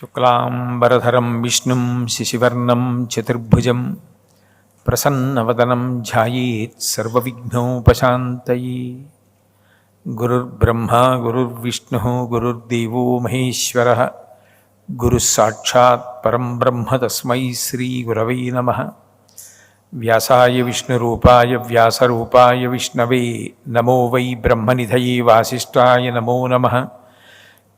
शुक्लांबरधर विष्णु, शिशिवर्ण, चतुर्भुज प्रसन्नवदनम ध्यायेत् गुरुर्ब्रह्मा, गुरुर्विष्णु, गुरुर्देव महेश्वर गुरुस्साक्षात्म ब्रह्म तस्म श्रीगुरव नम। व्यासाय विष्णुरूपाय व्यासूपा विष्णवे, नमो वै ब्रह्मनिधये वासीय नमो नमः।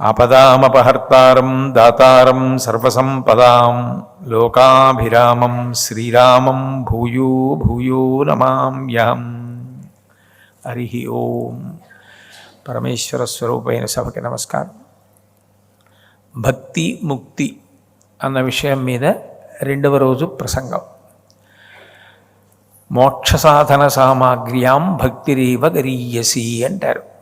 ఆపదామపహర్తారం దాతారం సర్వసంపదాం లోకాభిరామం శ్రీరామం భూయో భూయో నమామ్యహం హరి ఓం. పరమేశ్వర స్వరూపైన సభకి నమస్కారం. భక్తి ముక్తి అన్న విషయం మీద రెండవ రోజు ప్రసంగం. మోక్ష సాధన సామాగ్ర్యాం భక్తిరేవ గరీయసి అంటారు.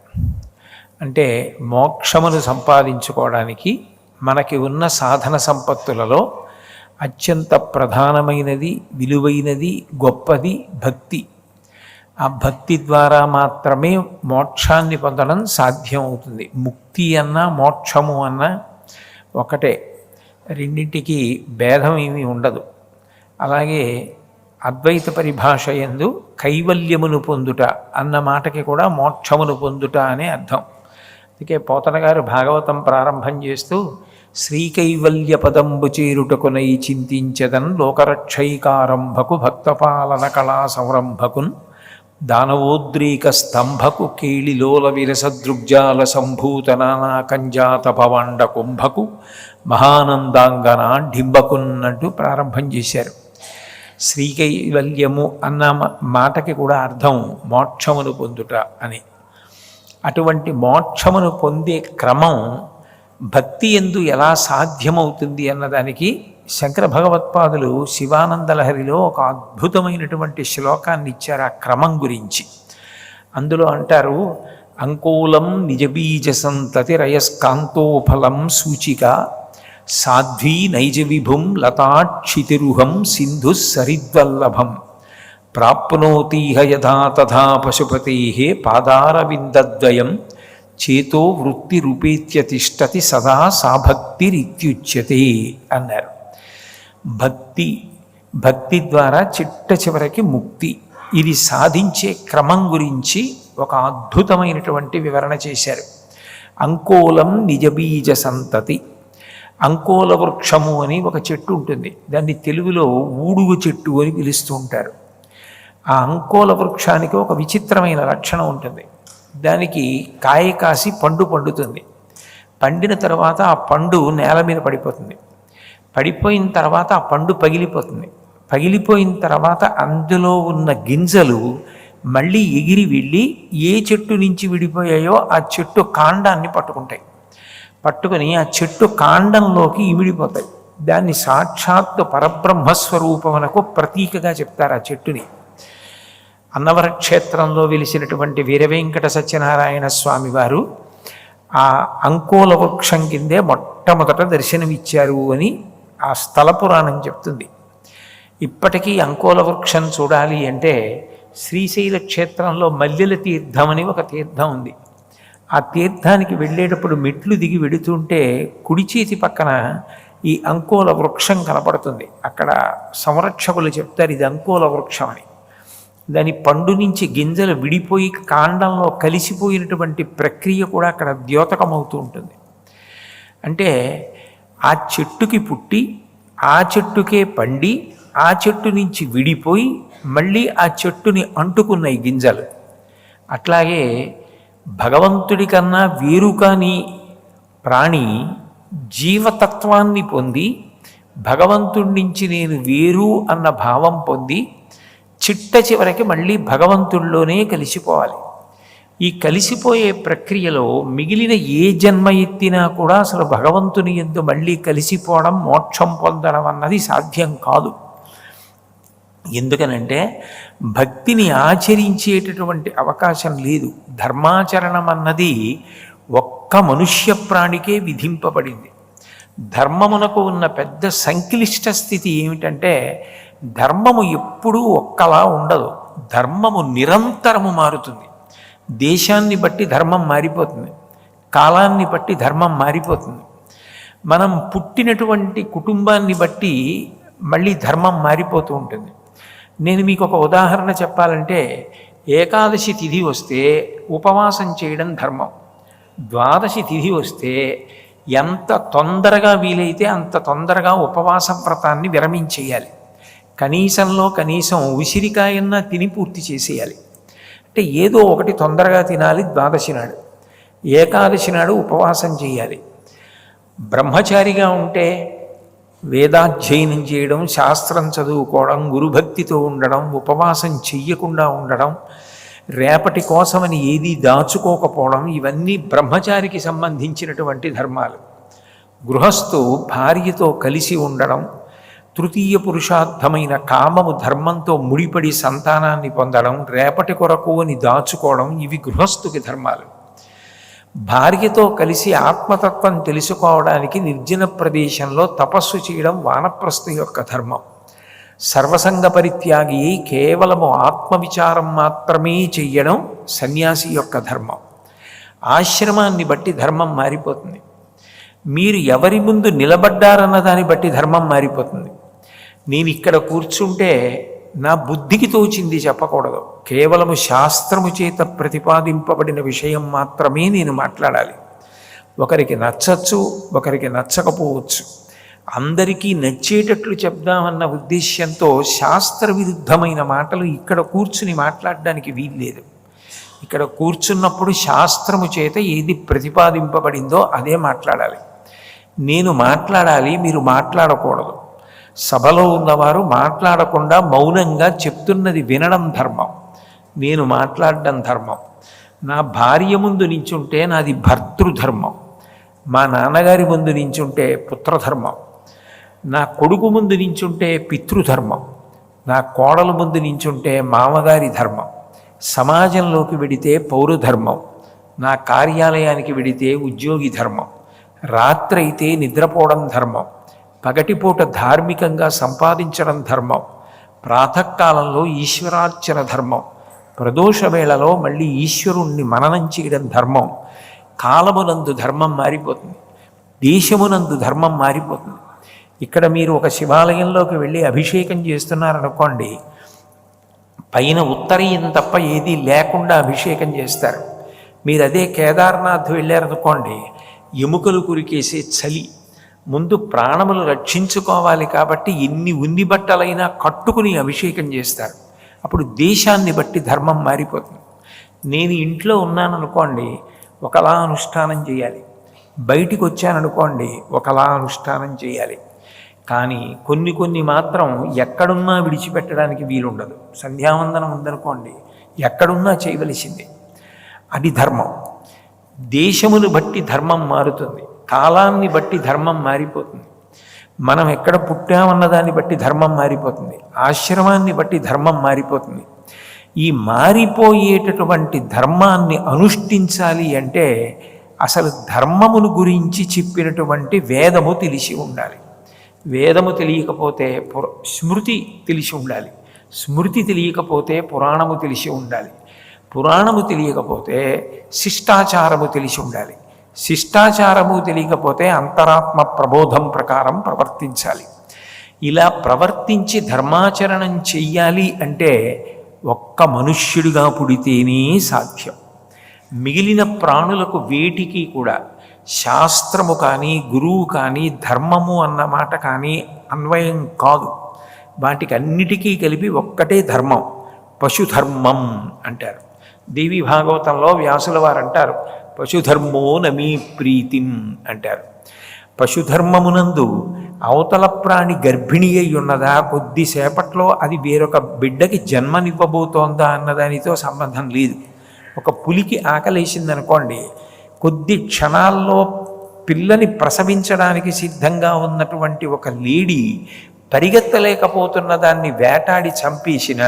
అంటే మోక్షమును సంపాదించుకోవడానికి మనకి ఉన్న సాధన సంపత్తులలో అత్యంత ప్రధానమైనది విలువైనది గొప్పది భక్తి. ఆ భక్తి ద్వారా మాత్రమే మోక్షాన్ని పొందడం సాధ్యం అవుతుంది ముక్తి అన్నా మోక్షము అన్నా ఒకటే. రెండింటికి భేదం ఏమీ ఉండదు. అలాగే అద్వైత పరిభాష ఎందు కైవల్యమును పొందుట అన్న మాటకి కూడా మోక్షమును పొందుట అనే అర్థం. అందుకే పోతన గారు భాగవతం ప్రారంభం చేస్తూ శ్రీకైవల్య పదంబు చేరుటకునై చింతించదన్ లోకరక్షైకారంభకు భక్తపాలన కళా సంరంభకున్ దానవోద్రీక స్తంభకు కీళిలోల విరసదృగ్జాల సంభూత నానా కంజాత భవాండ కుంభకు మహానందాంగన డింబకున్నట్టు ప్రారంభం చేశారు. శ్రీకైవల్యము అన్న మ- మాటకి కూడా అర్థం మోక్షమును పొందుట అని. అటువంటి మోక్షమును పొందే క్రమం భక్తి ఎందు ఎలా సాధ్యమవుతుంది అన్నదానికి శంకర భగవత్పాదులు శివానందలహరిలో ఒక అద్భుతమైనటువంటి శ్లోకాన్ని ఇచ్చారు ఆ క్రమం గురించి. అందులో అంటారు అంకోలం నిజబీజ సంతతి రయస్కాంతోఫలం సూచిక సాధ్వీ నైజ విభుం లతాక్షితిరుహం సింధు సరిద్వల్లభం. ప్రాప్నోతీహ యథా తథా పశుపతే పాదారవిందద్వయం చేతో వృత్తిరూపేత్య తిష్టతి సదా సాభక్తిరిత్యుచ్యతే అన్నారు. భక్తి భక్తి ద్వారా చిట్ట చివరికి ముక్తి. ఇది సాధించే క్రమం గురించి ఒక అద్భుతమైనటువంటి వివరణ చేశారు. అంకోలం నిజబీజ సంతతి. అంకోల వృక్షము అని ఒక చెట్టు ఉంటుంది. దాన్ని తెలుగులో ఊడుగు చెట్టు అని పిలుస్తూ ఉంటారు. ఆ అంకోల వృక్షానికి ఒక విచిత్రమైన లక్షణం ఉంటుంది. దానికి కాయ కాసి పండు పండుతుంది. పండిన తర్వాత ఆ పండు నేల మీద పడిపోతుంది. పడిపోయిన తర్వాత ఆ పండు పగిలిపోతుంది. పగిలిపోయిన తర్వాత అందులో ఉన్న గింజలు మళ్ళీ ఎగిరి వెళ్ళి ఏ చెట్టు నుంచి విడిపోయాయో ఆ చెట్టు కాండాన్ని పట్టుకుంటాయి. పట్టుకొని ఆ చెట్టు కాండంలోకి ఇమిడిపోతాయి. దాన్ని సాక్షాత్తు పరబ్రహ్మస్వరూపమునకు ప్రతీకగా చెప్తారు ఆ చెట్టుని. అన్నవర క్షేత్రంలో వెలిసినటువంటి వీరవెంకట సత్యనారాయణ స్వామి వారు ఆ అంకోల వృక్షం కిందే మొట్టమొదట దర్శనమిచ్చారు అని ఆ స్థల పురాణం చెప్తుంది. ఇప్పటికీ అంకోల వృక్షం చూడాలి అంటే శ్రీశైల క్షేత్రంలో మల్లెల తీర్థం అని ఒక తీర్థం ఉంది. ఆ తీర్థానికి వెళ్ళేటప్పుడు మెట్లు దిగి వెడుతుంటే కుడి చేతి పక్కన ఈ అంకోల వృక్షం కనపడుతుంది. అక్కడ సంరక్షకులు చెప్తారు ఇది అంకోల వృక్షం అని. దాని పండు నుంచి గింజలు విడిపోయి కాండంలో కలిసిపోయినటువంటి ప్రక్రియ కూడా అక్కడ ద్యోతకమవుతూ ఉంటుంది. అంటే ఆ చెట్టుకి పుట్టి ఆ చెట్టుకే పండి ఆ చెట్టు నుంచి విడిపోయి మళ్ళీ ఆ చెట్టుని అంటుకున్నాయి గింజలు. అట్లాగే భగవంతుడి కన్నా వేరు కాని ప్రాణి జీవతత్వాన్ని పొంది భగవంతుడి నుంచి నేను వేరు అన్న భావం పొంది చిట్ట చివరికి మళ్ళీ భగవంతుల్లోనే కలిసిపోవాలి. ఈ కలిసిపోయే ప్రక్రియలో మిగిలిన ఏ జన్మ ఎత్తినా కూడా అసలు భగవంతుని ఎందు మళ్ళీ కలిసిపోవడం మోక్షం పొందడం అన్నది సాధ్యం కాదు. ఎందుకనంటే భక్తిని ఆచరించేటటువంటి అవకాశం లేదు. ధర్మాచరణం అన్నది ఒక్క మనుష్య ప్రాణికే విధింపబడింది. ధర్మమునకు ఉన్న పెద్ద సంక్లిష్ట స్థితి ఏమిటంటే ధర్మము ఎప్పుడూ ఒక్కలా ఉండదు. ధర్మము నిరంతరము మారుతుంది. దేశాన్ని బట్టి ధర్మం మారిపోతుంది. కాలాన్ని బట్టి ధర్మం మారిపోతుంది. మనం పుట్టినటువంటి కుటుంబాన్ని బట్టి మళ్ళీ ధర్మం మారిపోతూ ఉంటుంది. నేను మీకు ఒక ఉదాహరణ చెప్పాలంటే ఏకాదశి తిథి వస్తే ఉపవాసం చేయడం ధర్మం. ద్వాదశి తిథి వస్తే ఎంత తొందరగా వీలైతే అంత తొందరగా ఉపవాస వ్రతాన్ని విరమించేయాలి. కనీసంలో కనీసం ఉసిరికాయన్నా తిని పూర్తి చేసేయాలి. అంటే ఏదో ఒకటి తొందరగా తినాలి ద్వాదశి నాడు. ఏకాదశి నాడు ఉపవాసం చేయాలి. బ్రహ్మచారిగా ఉంటే వేదాధ్యయనం చేయడం శాస్త్రం చదువుకోవడం గురుభక్తితో ఉండడం ఉపవాసం చెయ్యకుండా ఉండడం రేపటి కోసమని ఏదీ దాచుకోకపోవడం ఇవన్నీ బ్రహ్మచారికి సంబంధించినటువంటి ధర్మాలు. గృహస్థు భార్యతో కలిసి ఉండడం తృతీయ పురుషార్థమైన కామము ధర్మంతో ముడిపడి సంతానాన్ని పొందడం రేపటి కొరకు అని దాచుకోవడం ఇవి గృహస్థుకి ధర్మాలు. భార్యతో కలిసి ఆత్మతత్వం తెలుసుకోవడానికి నిర్జన ప్రదేశంలో తపస్సు చేయడం వానప్రస్థు యొక్క ధర్మం. సర్వసంగ పరిత్యాగి కేవలము ఆత్మవిచారం మాత్రమే చెయ్యడం సన్యాసి యొక్క ధర్మం. ఆశ్రమాన్ని బట్టి ధర్మం మారిపోతుంది. మీరు ఎవరి ముందు నిలబడ్డారన్న దాన్ని బట్టి ధర్మం మారిపోతుంది. నేను ఇక్కడ కూర్చుంటే నా బుద్ధికి తోచింది చెప్పకూడదు. కేవలము శాస్త్రము చేత ప్రతిపాదింపబడిన విషయం మాత్రమే నేను మాట్లాడాలి. ఒకరికి నచ్చచ్చు ఒకరికి నచ్చకపోవచ్చు. అందరికీ నచ్చేటట్లు చెప్దామన్న ఉద్దేశ్యంతో శాస్త్ర విరుద్ధమైన మాటలు ఇక్కడ కూర్చుని మాట్లాడడానికి వీల్లేదు. ఇక్కడ కూర్చున్నప్పుడు శాస్త్రము చేత ఏది ప్రతిపాదింపబడిందో అదే మాట్లాడాలి. నేను మాట్లాడాలి మీరు మాట్లాడకూడదు. సభలో ఉన్నవారు మాట్లాడకుండా మౌనంగా చెప్తున్నది వినడం ధర్మం. నేను మాట్లాడడం ధర్మం. నా భార్య ముందు నించుంటే నాది భర్తృధర్మం. మా నాన్నగారి ముందు నించుంటే పుత్రధర్మం. నా కొడుకు ముందు నించుంటే పితృధర్మం. నా కోడల ముందు నించుంటే మామగారి ధర్మం. సమాజంలోకి వెడితే పౌరధర్మం. నా కార్యాలయానికి వెడితే ఉద్యోగి ధర్మం. రాత్రి అయితే నిద్రపోవడం ధర్మం. పగటిపూట ధార్మికంగా సంపాదించడం ధర్మం. ప్రాతకాలంలో ఈశ్వరార్చన ధర్మం. ప్రదోష వేళలో మళ్ళీ ఈశ్వరుణ్ణి మననం చేయడం ధర్మం. కాలమునందు ధర్మం మారిపోతుంది. దేశమునందు ధర్మం మారిపోతుంది. ఇక్కడ మీరు ఒక శివాలయంలోకి వెళ్ళి అభిషేకం చేస్తున్నారనుకోండి పైన ఉత్తరీయం తప్ప ఏదీ లేకుండా అభిషేకం చేస్తారు. మీరు అదే కేదార్నాథ్ వెళ్ళారనుకోండి ఎముకలు కురికేసే చలి ముందు ప్రాణములు రక్షించుకోవాలి కాబట్టి ఎన్ని ఉన్ని బట్టలైనా కట్టుకుని అభిషేకం చేస్తారు. అప్పుడు దేశాన్ని బట్టి ధర్మం మారిపోతుంది. నేను ఇంట్లో ఉన్నాననుకోండి ఒకలా అనుష్ఠానం చేయాలి. బయటికి వచ్చాననుకోండి ఒకలా అనుష్ఠానం చేయాలి. కానీ కొన్ని కొన్ని మాత్రం ఎక్కడున్నా విడిచిపెట్టడానికి వీలుండదు. సంధ్యావందనం ఉందనుకోండి ఎక్కడున్నా చేయవలసిందే. అది ధర్మం. దేశమును బట్టి ధర్మం మారుతుంది. కాలాన్ని బట్టి ధర్మం మారిపోతుంది. మనం ఎక్కడ పుట్టామన్న దాన్ని బట్టి ధర్మం మారిపోతుంది. ఆశ్రమాన్ని బట్టి ధర్మం మారిపోతుంది. ఈ మారిపోయేటటువంటి ధర్మాన్ని అనుష్ఠించాలి అంటే అసలు ధర్మమును గురించి చెప్పినటువంటి వేదము తెలిసి ఉండాలి. వేదము తెలియకపోతే పుర స్మృతి తెలిసి ఉండాలి. స్మృతి తెలియకపోతే పురాణము తెలిసి ఉండాలి. పురాణము తెలియకపోతే శిష్టాచారము తెలిసి ఉండాలి. శిష్టాచారము తెలియకపోతే అంతరాత్మ ప్రబోధం ప్రకారం ప్రవర్తించాలి. ఇలా ప్రవర్తించి ధర్మాచరణం చెయ్యాలి అంటే ఒక్క మనుష్యుడిగా పుడితేనే సాధ్యం. మిగిలిన ప్రాణులకు వేటికి కూడా శాస్త్రము కానీ గురువు కానీ ధర్మము అన్న మాట కానీ అన్వయం కాదు. వాటికి అన్నిటికీ కలిపి ఒక్కటే ధర్మం పశుధర్మం అంటారు. దేవి భాగవతంలో వ్యాసుల వారు అంటారు పశుధర్మో నమీ ప్రీతిం అంటారు. పశుధర్మమునందు అవతల ప్రాణి గర్భిణి అయి ఉన్నదా? కొద్దిసేపట్లో అది వేరొక బిడ్డకి జన్మనివ్వబోతోందా అన్నదానితో సంబంధం లేదు. ఒక పులికి ఆకలేసిందనుకోండి కొద్ది క్షణాల్లో పిల్లని ప్రసవించడానికి సిద్ధంగా ఉన్నటువంటి ఒక లేడీ పరిగెత్తలేకపోతున్న దాన్ని వేటాడి చంపేసిన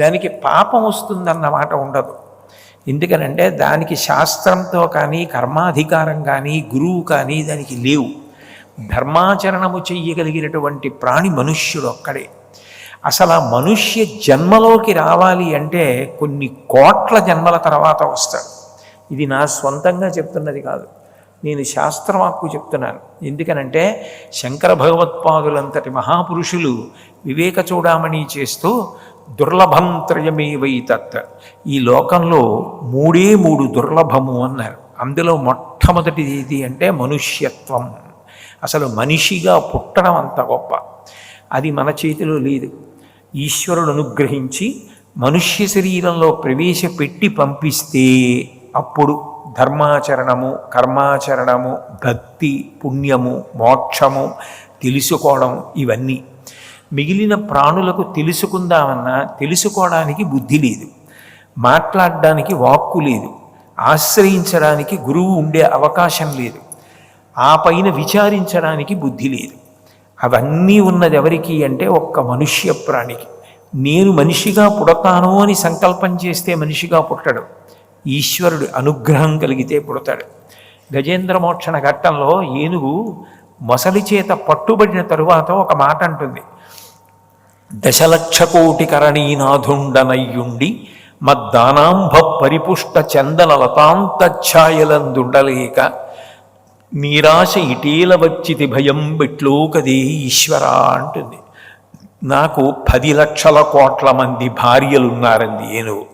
దానికి పాపం వస్తుందన్నమాట ఉండదు. ఎందుకనంటే దానికి శాస్త్రంతో కానీ కర్మాధికారం కానీ గురువు కానీ దానికి లేవు. ధర్మాచరణము చెయ్యగలిగినటువంటి ప్రాణి మనుష్యుడు ఒక్కడే. అసలు ఆ మనుష్య జన్మలోకి రావాలి అంటే కొన్ని కోట్ల జన్మల తర్వాత వస్తాడు. ఇది నా స్వంతంగా చెప్తున్నది కాదు. నేను శాస్త్రవాక్కు చెప్తున్నాను. ఎందుకనంటే శంకర భగవత్పాదులంతటి మహాపురుషులు వివేక చూడామణి చేస్తూ దుర్లభం త్రయమే వై తత్. ఈ లోకంలో మూడే మూడు దుర్లభము అన్నారు. అందులో మొట్టమొదటిది ఏది అంటే మనుష్యత్వం. అసలు మనిషిగా పుట్టడం అంత గొప్ప. అది మన చేతిలో లేదు. ఈశ్వరుడు అనుగ్రహించి మనుష్య శరీరంలో ప్రవేశపెట్టి పంపిస్తే అప్పుడు ధర్మాచరణము కర్మాచరణము భక్తి పుణ్యము మోక్షము తెలుసుకోవడం ఇవన్నీ. మిగిలిన ప్రాణులకు తెలుసుకుందామన్నా తెలుసుకోవడానికి బుద్ధి లేదు. మాట్లాడడానికి వాక్కు లేదు. ఆశ్రయించడానికి గురువు ఉండే అవకాశం లేదు. ఆ పైన విచారించడానికి బుద్ధి లేదు. అవన్నీ ఉన్నది ఎవరికి అంటే ఒక్క మనుష్య ప్రాణికి. నేను మనిషిగా పుడతాను అని సంకల్పం చేస్తే మనిషిగా పుట్టడు. ఈశ్వరుడి అనుగ్రహం కలిగితే పుడతాడు. గజేంద్ర మోక్షణ ఘట్టంలో ఏనుగు మొసలి చేత పట్టుబడిన తరువాత ఒక మాట అంటుంది. దశలక్ష కోటి కరణీనాథుండనయ్యుండి మద్దానాంభ పరిపుష్ట చందన లతాంతఛాయలందుండలేక నీరాశ ఇటీల వచ్చితి భయం బెట్లోకదే ఈశ్వర అంటుంది. నాకు పది లక్షల కోట్ల మంది భార్యలున్నారంది ఏనుగు.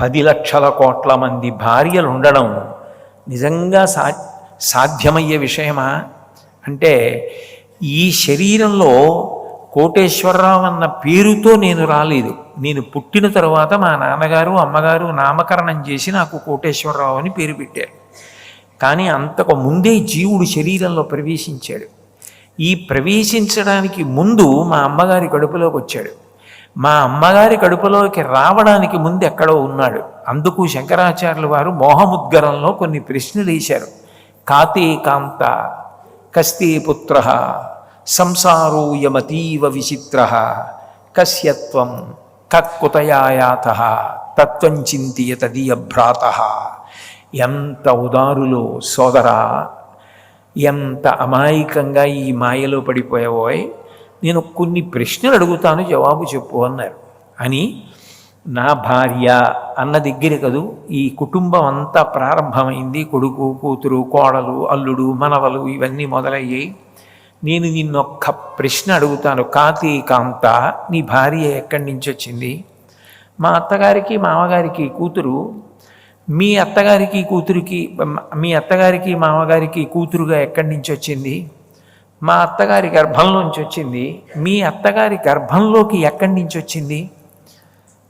పది లక్షల కోట్ల మంది భార్యలు ఉండడం నిజంగా సా సాధ్యమయ్యే విషయమా? అంటే ఈ శరీరంలో కోటేశ్వరరావు అన్న పేరుతో నేను రాలేదు. నేను పుట్టిన తర్వాత మా నాన్నగారు అమ్మగారు నామకరణం చేసి నాకు కోటేశ్వరరావు అని పేరు పెట్టారు. కానీ అంతకు ముందే జీవుడు శరీరంలో ప్రవేశించాడు. ఈ ప్రవేశించడానికి ముందు మా అమ్మగారి కడుపులోకి వచ్చాడు. మా అమ్మగారి కడుపులోకి రావడానికి ముందు ఎక్కడో ఉన్నాడు. అందుకు శంకరాచార్యుల వారు మోహముద్గరంలో కొన్ని ప్రశ్నలు వేశారు. కాతే కాంత కస్తే పుత్ర సంసారోయమతీవ విచిత్ర కస్యత్వం కక్కుతయాయాత తత్వం చింతియ తదీయ భ్రాత. ఎంత ఉదారులో సోదరా ఎంత అమాయకంగా ఈ మాయలో పడిపోయావోయ్? నేను కొన్ని ప్రశ్నలు అడుగుతాను జవాబు చెప్పు అన్నారు. అని నా భార్య అన్న దగ్గర కదూ ఈ కుటుంబం అంతా ప్రారంభమైంది. కొడుకు కూతురు కోడలు అల్లుడు మనవలు ఇవన్నీ మొదలయ్యాయి. నేను నిన్నొక్క ప్రశ్న అడుగుతాను. కాతి కాంత నీ భార్య ఎక్కడి నుంచి వచ్చింది మా అత్తగారికి మామగారికి కూతురు. మీ అత్తగారికి కూతురికి మీ అత్తగారికి మామగారికి కూతురుగా ఎక్కడి నుంచి వచ్చింది మా అత్తగారి గర్భంలోంచి వచ్చింది మీ అత్తగారి గర్భంలోకి ఎక్కడి నుంచి వచ్చింది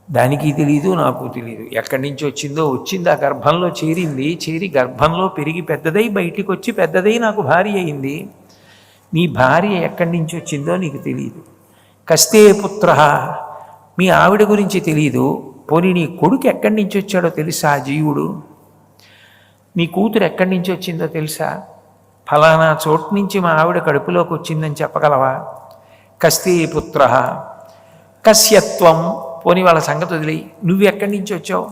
దానికి తెలియదు నాకు తెలియదు ఎక్కడి నుంచి వచ్చిందో వచ్చింది ఆ గర్భంలో చేరింది. చేరి గర్భంలో పెరిగి పెద్దదై బయటికి వచ్చి పెద్దదై నాకు భార్య అయింది. మీ భార్య ఎక్కడి నుంచి వచ్చిందో నీకు తెలియదు కస్తే పుత్ర మీ ఆవిడ గురించి తెలియదు పోనీ నీ కొడుకు ఎక్కడి నుంచి వచ్చాడో తెలుసా జీవుడు? నీ కూతురు ఎక్కడి నుంచి వచ్చిందో తెలుసా? ఫలానా చోటు నుంచి మా ఆవిడ కడుపులోకి వచ్చిందని చెప్పగలవా? కస్తే పుత్ర కస్యత్వం పోని వాళ్ళ సంగతి వదిలి నువ్వు ఎక్కడి నుంచి వచ్చావు?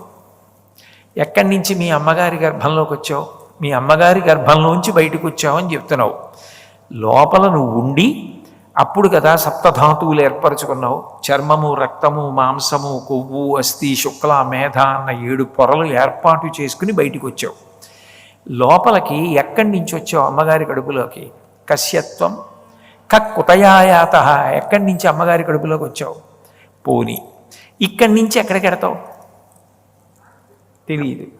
ఎక్కడి నుంచి మీ అమ్మగారి గర్భంలోకి వచ్చావు? మీ అమ్మగారి గర్భంలోంచి బయటకు వచ్చావు అని చెప్తున్నావు. లోపల నువ్వు ఉండి అప్పుడు కదా సప్తధాతువులు ఏర్పరచుకున్నావు. చర్మము రక్తము మాంసము కొవ్వు అస్థి శుక్ల మేధ అన్న ఏడు పొరలు ఏర్పాటు చేసుకుని బయటికి వచ్చావు. లోపలికి ఎక్కడి నుంచి వచ్చావు అమ్మగారి కడుపులోకి? కశ్యత్వం. కక్కుతయాయాత ఎక్కడి నుంచి అమ్మగారి కడుపులోకి వచ్చావు? పోని. ఇక్కడి నుంచి ఎక్కడికి ఎడతావు? తెలియదు